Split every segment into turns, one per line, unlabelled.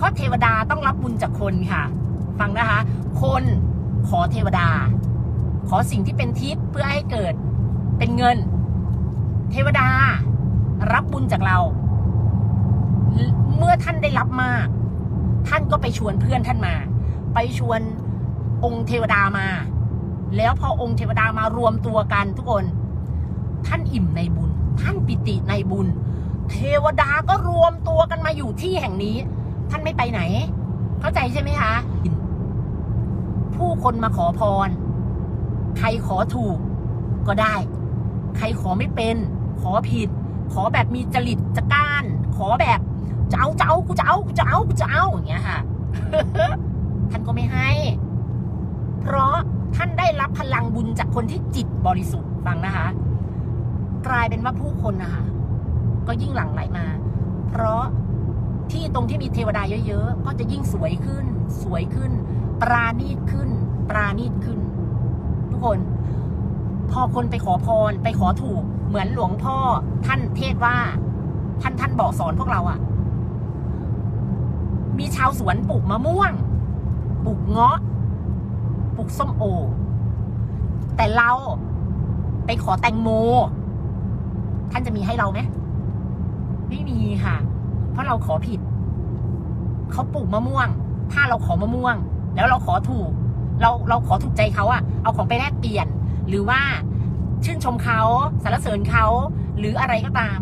เพราะเทวดาต้องรับบุญจากคนค่ะ ฟังนะคะ คนขอเทวดา ขอสิ่งที่เป็นทิพย์เพื่อให้เกิดเป็นเงิน เทวดารับบุญจากเรา เมื่อท่านได้รับมาก ท่านก็ไปชวนเพื่อนท่านมา ไปชวนองค์เทวดามา แล้วพอองค์เทวดามารวมตัวกันทุกคน ท่านอิ่มในบุญ ท่านปิติในบุญ เทวดาก็รวมตัวกันมาอยู่ที่แห่งนี้ ท่านไม่ไปไหน เข้าใจใช่ไหมคะ ผู้คนมาขอพร ใครขอถูกก็ได้ ใครขอไม่เป็น ขอผิด ขอแบบมีจริตจักร้าน ขอแบบจะเอาจะเอากูจะเอากูจะเอากูจะเอาอย่างเงี้ยค่ะ ท่านก็ไม่ให้ เพราะท่านได้รับพลังบุญจากคนที่จิตบริสุทธิ์ฟังนะคะ กลายเป็นว่าผู้คนนะคะก็ยิ่งหลั่งไหลมา เพราะ ที่ตรงที่มีเทวดาเยอะๆ ก็จะยิ่งสวยขึ้น สวยขึ้น ปราณีตขึ้น ปราณีตขึ้น ทุกคน พอคนไปขอพร ไปขอถูก เหมือนหลวงพ่อท่านเทศว่า ท่านท่านบอกสอนพวกเราอะมีชาวสวนปลูกมะม่วง ปลูกเงาะ ปลูกส้มโอ แต่เราไปขอแตงโม ท่านจะมีให้เราไหม ไม่มีค่ะ ราะเราขอผิด เขาปลูกมะม่วง ถ้าเราขอมะม่วง แล้วเราขอถูก เราเราขอถูกใจเขาอะเอาของไปแลกเปลี่ยน หรือว่าชื่นชมเขาสรรเสริญเขาหรืออะไรก็ตาม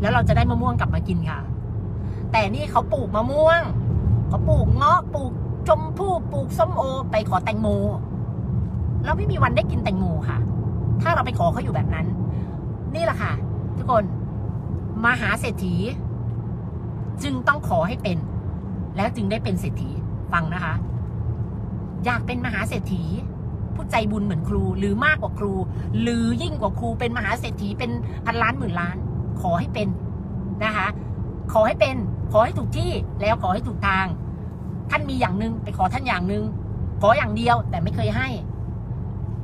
แล้วเราจะได้มะม่วงกลับมากินค่ะ แต่นี่เขาปลูกมะม่วงเขาปลูกเงาะปลูกชมพู่ปลูกส้มโอ ไปขอแตงโมเราไม่มีวันได้กินแตงโมค่ะ ถ้าเราไปขอเขาอยู่แบบนั้น นี่แหละค่ะ ทุกคน มหาเศรษฐี จึงต้องขอให้เป็น แล้วจึงได้เป็นเศรษฐีฟังนะคะ อยากเป็นมหาเศรษฐี ผู้ใจบุญเหมือนครูหรือมากกว่าครู หรือยิ่งกว่าครูเป็นมหาเศรษฐีเป็นพันล้านหมื่นล้าน ขอให้เป็นนะคะ ขอให้เป็น ขอให้ถูกที่แล้วขอให้ถูกทาง ท่านมีอย่างหนึ่งไปขอท่านอย่างหนึ่งขออย่างเดียวแต่ไม่เคยให้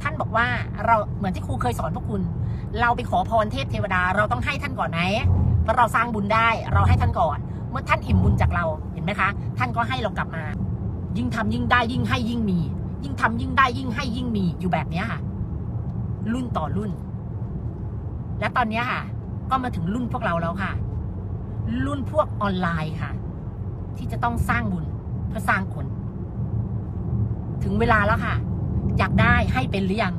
ท่านบอกว่าเราเหมือนที่ครูเคยสอนพวกคุณ เราไปขอพรเทพเทวดา เราต้องให้ท่านก่อนไหมเพราะเราสร้างบุญได้ เราให้ท่านก่อน เมื่อท่านอิ่มบุญจากเราเห็นไหมคะ ท่านก็ให้เรากลับมา ยิ่งทำยิ่งได้ยิ่งให้ยิ่งมี ยิ่งทำยิ่งได้ยิ่งให้ยิ่งมีอยู่แบบเนี้ค่ะ รุ่นต่อรุ่น และตอนนี้ค่ะ ก็มาถึงรุ่นพวกเราแล้วค่ะ รุ่นพวกออนไลน์ค่ะ ที่จะต้องสร้างบุญเพื่อสร้างคนถึงเวลาแล้วค่ะ อยากได้ให้เป็นหรือยัง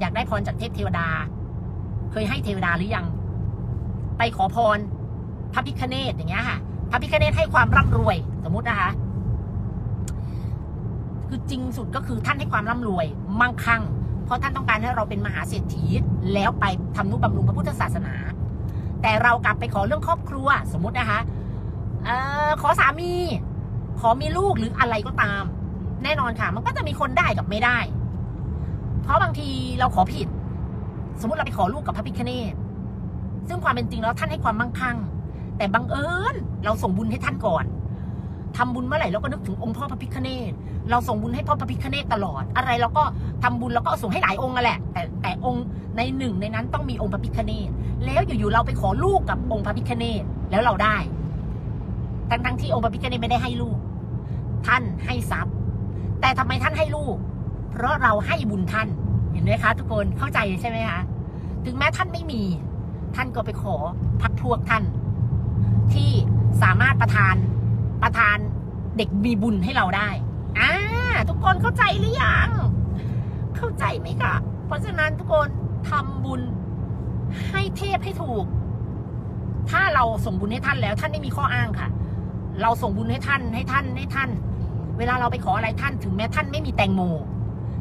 อยากได้พรจากเทพเทวดา เคยให้เทวดาหรือยัง ไปขอพร พระพิคเนตอย่างเงี้ยค่ะ พระพิคเนตให้ความร่ำรวย สมมุตินะคะ คือจริงสุดก็คือท่านให้ความร่ำรวย มั่งคั่ง เพราะท่านต้องการให้เราเป็นมหาเศรษฐีแล้วไปทำนุบำรุงพระพุทธศาสนา แต่เรากลับไปขอเรื่องครอบครัว สมมุตินะคะเออขอสามี ขอมีลูกหรืออะไรก็ตาม แน่นอนค่ะ มันก็จะมีคนได้กับไม่ได้ เพราะบางทีเราขอผิด สมมติเราไปขอลูกกับพระพิคเนตซึ่งความเป็นจริงแล้วท่านให้ความมั่งคั่ง แต่บังเอิญเราส่งบุญให้ท่านก่อนทำบุญเมื่อไหร่เราก็นึกถึงองค์พ่อพระพิคเนตเราส่งบุญให้พ่อพระพิคเนตตลอด อะไรเราก็ทำบุญแล้วก็ส่งให้หลายองค์นั่นแหละ แต่แต่องค์ในหนึ่งในนั้นต้องมีองค์พระพิคเนตแล้วอยู่ๆเราไปขอลูกกับองค์พระพิคเนตแล้วเราได้ทั้งทั้งที่องค์พระพิคเนตไม่ได้ให้ลูก ท่านให้ทรัพย์ แต่ทำไมท่านให้ลูก เพราะเราให้บุญท่านเห็นไหมคะ ทุกคนเข้าใจใช่ไหมคะถึงแม้ท่านไม่มี ท่านก็ไปขอพักพวกท่าน ที่สามารถประทานประทานเด็กมีบุญให้เราได้อ่าทุกคนเข้าใจหรือยัง เข้าใจไหมคะเพราะฉะนั้นทุกคนทำบุญให้เทพให้ถูก ถ้าเราส่งบุญให้ท่านแล้ว ท่านไม่มีข้ออ้างค่ะ เราส่งบุญให้ท่านให้ท่านให้ท่าน เวลาเราไปขออะไรท่านถึงแม้ท่านไม่มีแตงโม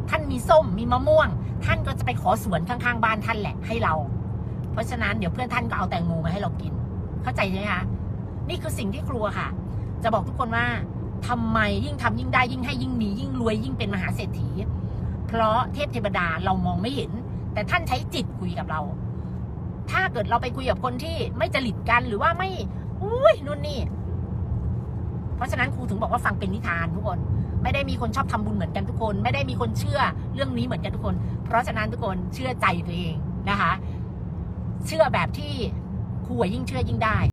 ท่านมีส้มมีมะม่วง ท่านก็จะไปขอสวนข้างๆบ้านท่านแหละให้เรา เพราะฉะนั้นเดี๋ยวเพื่อนท่านก็เอาแตงโมมาให้เรากิน เข้าใจใช่ไหมคะนี่คือสิ่งที่ครัวค่ะ จะบอกทุกคนว่าทำไมยิ่งทำยิ่งได้ยิ่งให้ยิ่งมียิ่งรวยยิ่งเป็นมหาเศรษฐี เพราะเทพเทวดาเรามองไม่เห็น แต่ท่านใช้จิตคุยกับเรา ถ้าเกิดเราไปคุยกับคนที่ไม่จริตกันหรือว่าไม่อุ้ยนู่นนี่ เพราะฉะนั้นครูถึงบอกว่าฟังเป็นนิทานทุกคน ไม่ได้มีคนชอบทำบุญเหมือนกันทุกคน ไม่ได้มีคนเชื่อเรื่องนี้เหมือนกันทุกคน เพราะฉะนั้นทุกคนเชื่อใจตัวเองนะคะ เชื่อแบบที่ ครูยิ่งเชื่อยิ่งได้